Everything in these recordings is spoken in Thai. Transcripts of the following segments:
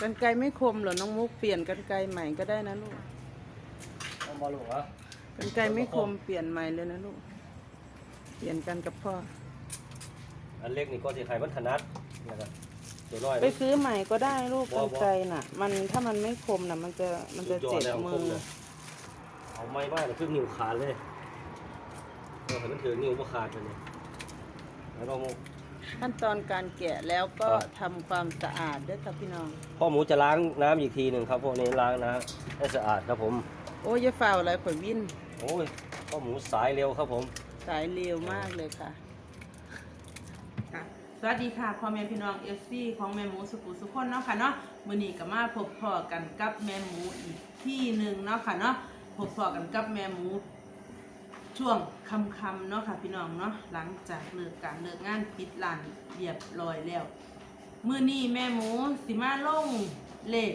กันไกรไม่คมเหรอ น้องมุกเปลี่ยนกันไกรใหม่ก็ได้นะลูกต้องบอลูกเหรอกันไกรไม่คมเปลี่ยนใหม่เลยนะลูก เปลี่ยนกันกับพ่อ อันเล็กนี่ก็สิไข่มันถนัดนะครับตัวน้อยไปซื้อใหม่ก็ได้ลูกบ่กับ่นไกรน่ะ มันถ้ามันไม่คมน่ะ มันจะมันจะเจ็บสุดยอดแล้วมืคมอเลยเอาไม้มากเลยครึ่งนิ้วขาดเลยเออให้มันถือนิ้วมาขาดไปเลยแล้วก็ ขั้นตอนการแกะแล้วก็ครับทำความสะอาดด้วยครับพี่น้อง พ่อหมูจะล้างน้ำอีกทีหนึ่งครับพวกนี้ล้างน้ำให้สะอาดครับผม โอ้ยอย่าฝ่าวอะไรข่อยวินโอ้ยพ่อหมูสายเร็วครับผม สายเร็วมากเลยค่ะสวัสดีค่ะพ่อแม่พี่น้องเอฟซีของแม่หมูสุกุสุขคนเนาะค่ะเนาะมื้อนี้ก็มาพบพ่อกันกับแม่หมูอีกที่หนึ่งเนาะค่ะเนาะพบพ่อกันกับแม่หมู ช่วงคำๆเนาะค่ะพี่น้องเนาะหลังจากเลิกการเลิกงานปิดร้านเรียบร้อยแล้วมื้อนี้แม่หมูสิมาลงเลข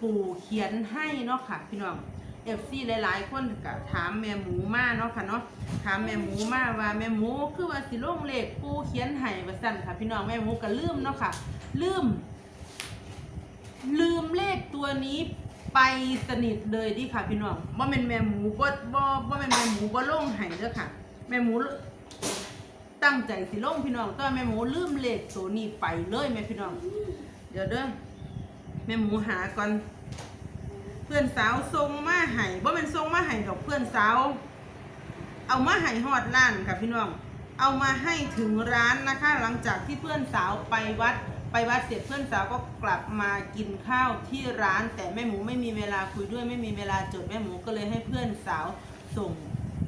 ปู่เขียนให้เนาะค่ะพี่น้องเอฟซีหลายๆคนก็ถามแม่หมูมาเนาะค่ะเนาะถามแม่หมูมาว่าแม่หมูคือว่าสิลงเลขปู่เขียนให้ว่าซั่นค่ะพี่น้องแม่หมูก็ลืมเนาะค่ะลืม ลืมเลขตัวนี้ ไปสนิทเลยดิค่ะพี่น้องว่าเป็นแม่หมูบ่บ่บ่เป็นแม่หมูบ่ล่งให้เด้อค่ะ แม่หมูตั้งใจสิล่งพี่น้องแต่ว่าแม่หมูลืมเลขตัวนี้ไปเลยแม่พี่น้อง เดี๋ยวเด้อแม่หมูหาก่อนเพื่อนสาวส่งมาให้บ่เป็นส่งมาให้ดอกเพื่อนสาว เอามาให้ฮอดร้านค่ะพี่น้อง เอามาให้ถึงร้านนะคะ หลังจากที่เพื่อนสาวไปวัด ไปวัดเสร็จเพื่อนสาวก็กลับมากินข้าวที่ร้าน แต่แม่หมูไม่มีเวลาคุยด้วยไม่มีเวลาจดแม่หมูก็เลยให้เพื่อนสาวส่ง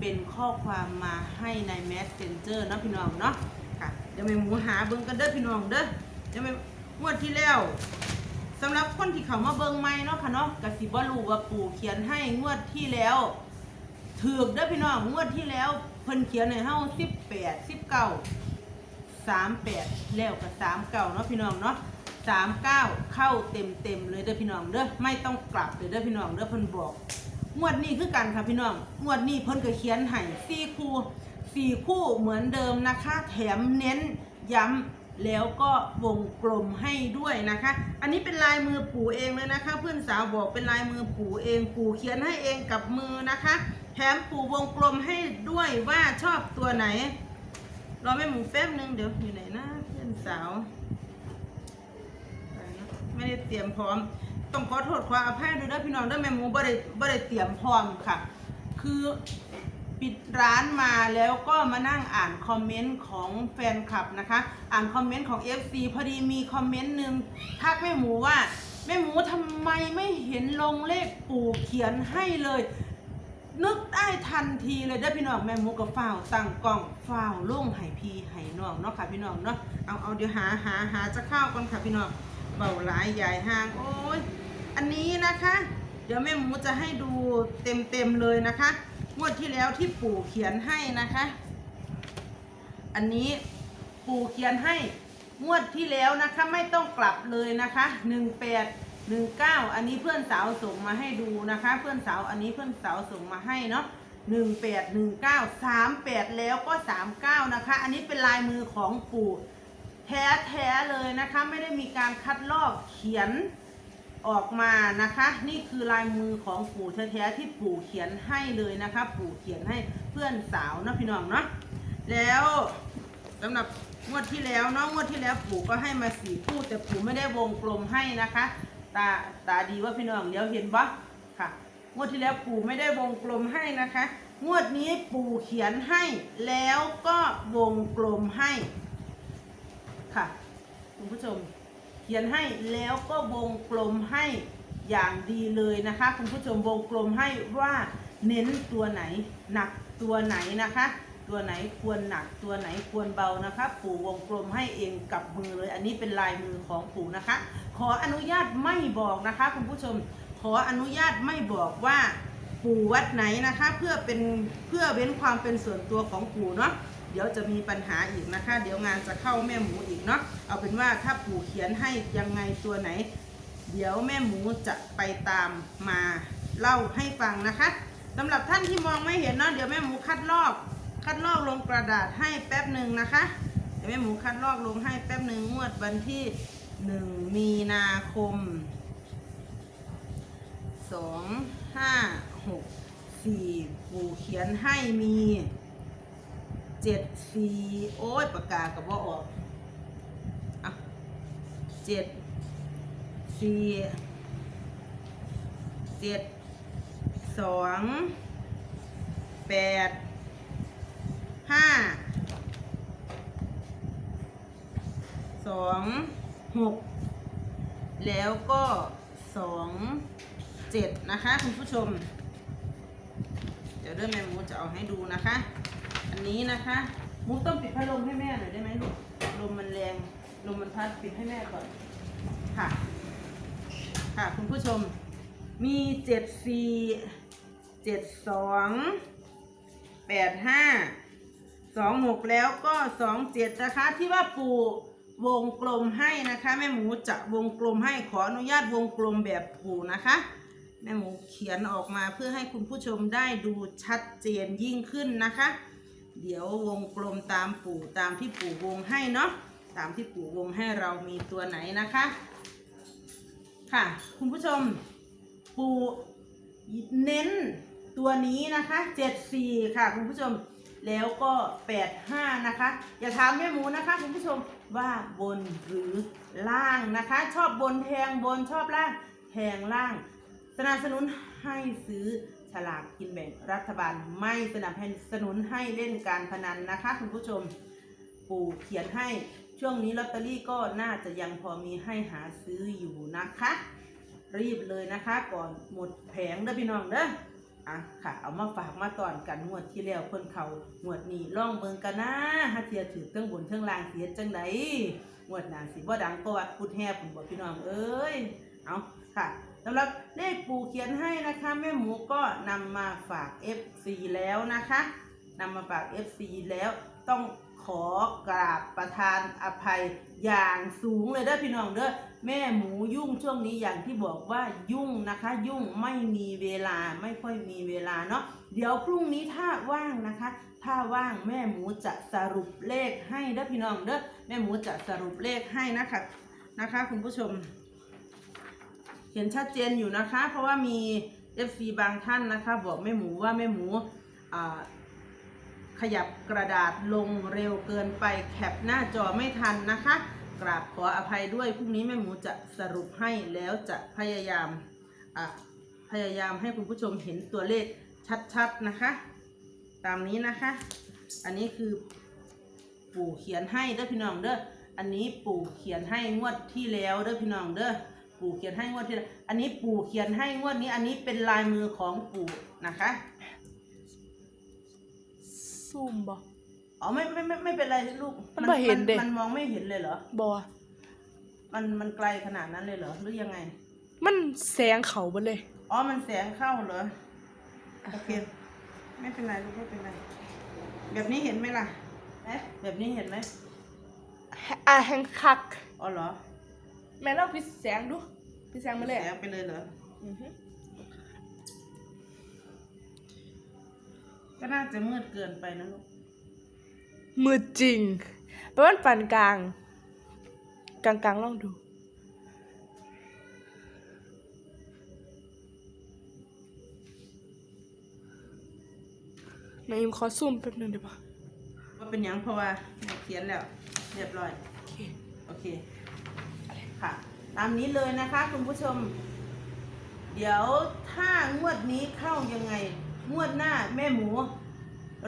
เป็นข้อความมาให้ใน Messenger เนะพี่น้องเนาะค่ะเดี๋ยวแม่หมูหาเบิ่งกันเด้อพี่น้องเด้อเดี๋ยวแม่งวดที่แล้วสำหรับคนที่เขามาเบิ่งใหม่เนาะค่ะเนาะกสิบ่รู้ว่าปู่เขียนให้งวดที่แล้วถือเด้อพี่น้องงวดที่แล้วเพิ่นเขียนให้เฮา 18 19 38แล้วก็39เนาะพี่น้องเนาะ39เข้าเต็มเต็มเลยเด้อพี่น้องเด้อไม่ต้องกลับเลยเด้อพี่น้องเด้อเพิ่นบอกงวดนี้คือกันค่ะพี่น้องงวดนี้เพิ่นก็เขียนให้4คู่4คู่เหมือนเดิมนะคะ แถมเน้นย้ำแล้วก็วงกลมให้ด้วยนะคะ อันนี้เป็นลายมือปู่เองเลยนะคะ เพื่อนสาวบอกเป็นลายมือปู่เอง ปู่เขียนให้เองกับมือนะคะ แถมปู่วงกลมให้ด้วยว่าชอบตัวไหน รอแม่หมูแป๊บนึงเดี๋ยวอยู่ไหนนะเพื่อนสาวไม่ได้เตรียมพร้อม ต้องขอโทษขออภัยด้วยนะพี่น้องด้วยแม่หมูบ่ได้บ่ได้เตรียมพร้อมค่ะ คือปิดร้านมาแล้วก็มานั่งอ่านคอมเมนต์ของแฟนคลับนะคะ อ่านคอมเมนต์ของ FC พอดีมีคอมเมนต์หนึ่งทักแม่หมูว่าแม่หมูทำไมไม่เห็นลงเลขปู่เขียนให้เลย นึกได้ทันทีเลยได้อพี่น้องแม่มูกับฝ้าวตั้งกล้องฝ้าวลุ่งไห้พีไห้น้องเนาะค่ะพี่น้องเนาะเอาเอาเดี๋ยวหาหาหาจะเข้าวก่อนค่ะพี่น้องเบาหลายใหญ่ห่างโอ้ยอันนี้นะคะ เดี๋ยวแม่หมูจะให้ดูเต็มเต็มเลยนะคะงวดที่แล้วที่ปู่เขียนให้นะคะ อันนี้ปู่เขียนให้งวดที่แล้วนะคะ ไม่ต้องกลับเลยนะคะหนึ่งแปด หนึ่งเก้าอันนี้เพื่อนสาวส่งมาให้ดูนะคะ เพื่อนสาวอันนี้เพื่อนสาวส่งมาให้เนาะหนึ่งแปดหนึ่งเก้าสามแปดแล้วก็สามเก้านะคะ อันนี้เป็นลายมือของปู่แท้แท้ๆเลยนะคะ ไม่ได้มีการคัดลอกเขียนออกมานะคะ นี่คือลายมือของปู่แท้ๆที่ปู่เขียนให้เลยนะคะ ปู่เขียนให้เพื่อนสาวนะพี่น้องเนาะแล้วสำหรับงวดที่แล้วเนาะงวดที่แล้วปู่ก็ให้มาสี่คู่แต่ปู่ไม่ได้วงกลมให้นะคะ ตาตาดีว่าพี่น้องเดี๋ยวเห็นปะค่ะ งวดที่แล้วปู่ไม่ได้วงกลมให้นะคะ งวดนี้ปู่เขียนให้แล้วก็วงกลมให้ค่ะคุณผู้ชมเขียนให้แล้วก็วงกลมให้อย่างดีเลยนะคะคุณผู้ชมวงกลมให้ว่าเน้นตัวไหน หนักตัวไหนนะคะ ตัวไหนควรหนักตัวไหนควรเบานะคะปู่วงกลมให้เองกับมือเลย อันนี้เป็นลายมือของปู่นะคะ ขออนุญาตไม่บอกนะคะคุณผู้ชม ขออนุญาตไม่บอกว่าปู่วัดไหนนะคะ เพื่อเป็นเพื่อเว้นความเป็นส่วนตัวของปู่เนาะเดี๋ยวจะมีปัญหาอีกนะคะ เดี๋ยวงานจะเข้าแม่หมูอีกเนาะเอาเป็นว่าถ้าปู่เขียนให้ยังไงตัวไหน เดี๋ยวแม่หมูจะไปตามมาเล่าให้ฟังนะคะสำหรับท่านที่มองไม่เห็นเนาะเดี๋ยวแม่หมูคัดลอก คัดลอกลงกระดาษให้แป๊บหนึ่งนะคะเดี๋ยวแม่หมูคัดลอกลงให้แป๊บหนึ่งงวดวันที่หนึ่งมีนาคมสองห้าหกสี่ปู่เขียนให้มีเจ็ดสี่โอ้ยปากกากับว่าออกอะเจ็ดสี่เจ็ดสองแปด ห้าสองหกแล้วก็สองเจ็ดนะคะคุณผู้ชม เดี๋ยวเริ่มแม่มูจะเอาให้ดูนะคะ อันนี้นะคะมูต้องปิดพัดลมให้แม่หน่อยได้ไหมลูกลมมันแรงลมมันพัดปิดให้แม่ก่อนค่ะ ค่ะคุณผู้ชมมีเจ็ดสี่เจ็ดสองแปดห้า สองหกแล้วก็สองเจ็ดนะคะที่ว่าปู่วงกลมให้นะคะแม่หมูจะวงกลมให้ขออนุญาตวงกลมแบบปู่นะคะแม่หมูเขียนออกมาเพื่อให้คุณผู้ชมได้ดูชัดเจนยิ่งขึ้นนะคะ เดี๋ยววงกลมตามปู่ตามที่ปู่วงให้เนาะตามที่ปู่วงให้เรามีตัวไหนนะคะ ค่ะ คุณผู้ชมปู่เน้นตัวนี้นะคะ 74 ค่ะคุณผู้ชม แล้วก็ 85 นะคะ อย่าถามแม่หมูนะคะคุณผู้ชมว่าบนหรือล่างนะคะ ชอบบนแทงบนชอบล่างแทงล่าง สนับสนุนให้ซื้อฉลากกินแบ่งรัฐบาลไม่สนับสนุนให้เล่นการพนันนะคะ คุณผู้ชม ปู่เขียนให้ช่วงนี้ลอตเตอรี่ก็น่าจะยังพอมีให้หาซื้ออยู่นะคะ รีบเลยนะคะ ก่อนหมดแผงเด้อพี่น้องเด้อ อะค่ะ เอามาฝากมาตอนกันงวดที่แล้วเพิ่นเขางวดนี้ล่องเบิงกันนะฮาเทียถือเครื่องบนเครื่องล่างเสียจังไดงวดหน้าสิบ่ดังก็วัดพุดแห่ผมบอกพี่น้องเอ้ยเอาค่ะสำหรับเลขปู่เขียนให้นะคะ แม่หมูก็นำมาฝาก FC แล้วนะคะนำมาฝาก FC แล้วต้องขอกราบประทานอภัยอย่างสูงเลยเด้อพี่น้องเด้อ แม่หมูยุ่งช่วงนี้อย่างที่บอกว่ายุ่งนะคะ ยุ่งไม่มีเวลาไม่ค่อยมีเวลาเนาะเดี๋ยวพรุ่งนี้ถ้าว่างนะคะ ถ้าว่างแม่หมูจะสรุปเลขให้เด้อพี่น้องเด้อแม่หมูจะสรุปเลขให้นะคะนะคะ คุณผู้ชม เห็นชัดเจนอยู่นะคะ เพราะว่ามี FC บางท่านนะคะ บอกแม่หมูว่าแม่หมูขยับกระดาษลงเร็วเกินไปแคปหน้าจอไม่ทันนะคะ กราบขออภัยด้วยพรุ่งนี้แม่หมูจะสรุปให้แล้วจะพยายามพยายามให้คุณผู้ชมเห็นตัวเลขชัดๆนะคะ ตามนี้นะคะ อันนี้คือปู่เขียนให้เด้อพี่น้องเด้ออันนี้ปู่เขียนให้งวดที่แล้วเด้อพี่น้องเด้อปู่เขียนให้งวดที่แล้วอันนี้ปู่เขียนให้งวดนี้ อันนี้เป็นลายมือของปู่นะคะซุ่มบอ อไม่ไม่ไม่ไม่เป็นไรลูกมันบ่เห็นเด้ มันมองไม่เห็นเลยเหรอ บ่มันมันไกลขนาดนั้นเลยเหรอหรือยังไง มันแสงเขาเบ่เลย อ๋อ มันแสงเข้าเหรอ โอเค ไม่เป็นไรลูกไม่เป็นไร แบบนี้เห็นไหมล่ะเอ๊ะแบบนี้เห็นไหมอะแหงคัก อ๋อเหรอแม่ลองปิดแสงดูปิดแสงมาเลยแสงไปเลยเหรอ อือฮึก็น่าจะมืดเกินไปนะลูก มืดจริงประมาณปานกลาง กลางกลางๆลองดูแม่อิมขอซูมแป๊บนึงได้ปะว่าเป็นหยังเพราะว่าแม่เขียนแล้ว เรียบร้อย โอเค โอเค ค่ะ ตามนี้เลยนะคะคุณผู้ชม เดี๋ยวถ้างวดนี้เข้ายังไง งวดหน้าแม่หมู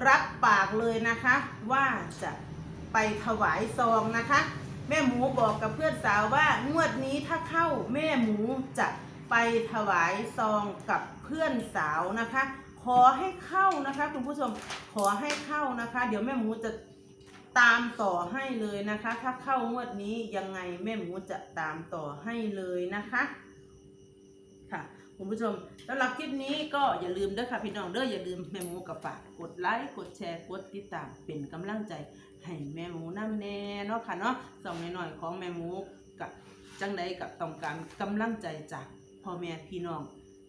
รับปากเลยนะคะ ว่าจะไปถวายซองนะคะ แม่หมูบอกกับเพื่อนสาวว่างวดนี้ถ้าเข้าแม่หมูจะไปถวายซองกับเพื่อนสาวนะคะ ขอให้เข้านะคะคุณผู้ชมขอให้เข้านะคะ เดี๋ยวแม่หมูจะตามต่อให้เลยนะคะ ถ้าเข้างวดนี้ยังไงแม่หมูจะตามต่อให้เลยนะคะ คุณผู้ชมสำหรับคลิปนี้ก็อย่าลืมเด้อค่ะพี่น้องเด้ออย่าลืมแม่หมูกับฝากกดไลค์กดแชร์กดติดตามเป็นกำลังใจให้แม่หมูน้ำแน่เนาะค่ะเนาะสองหน่อยๆของแม่หมูกับจังใดกับต้องการกำลังใจจากพ่อแม่พี่น้อง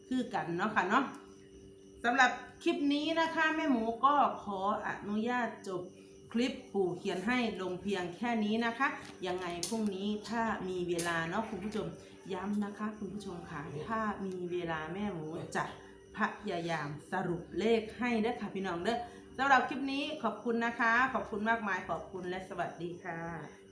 คือกันเนาะค่ะเนาะสำหรับคลิปนี้นะคะแม่หมูก็ขออนุญาตจบคลิปปู่เขียนให้ลงเพียงแค่นี้นะคะ ยังไงพรุ่งนี้ถ้ามีเวลาเนาะคุณผู้ชม ย้ำนะคะคุณผู้ชมค่ะ ถ้ามีเวลาแม่หมูจะพยายามสรุปเลขให้เด้ค่ะพี่น้องเด้อสำหรับคลิปนี้ขอบคุณนะคะ ขอบคุณมากมายขอบคุณและสวัสดีค่ะ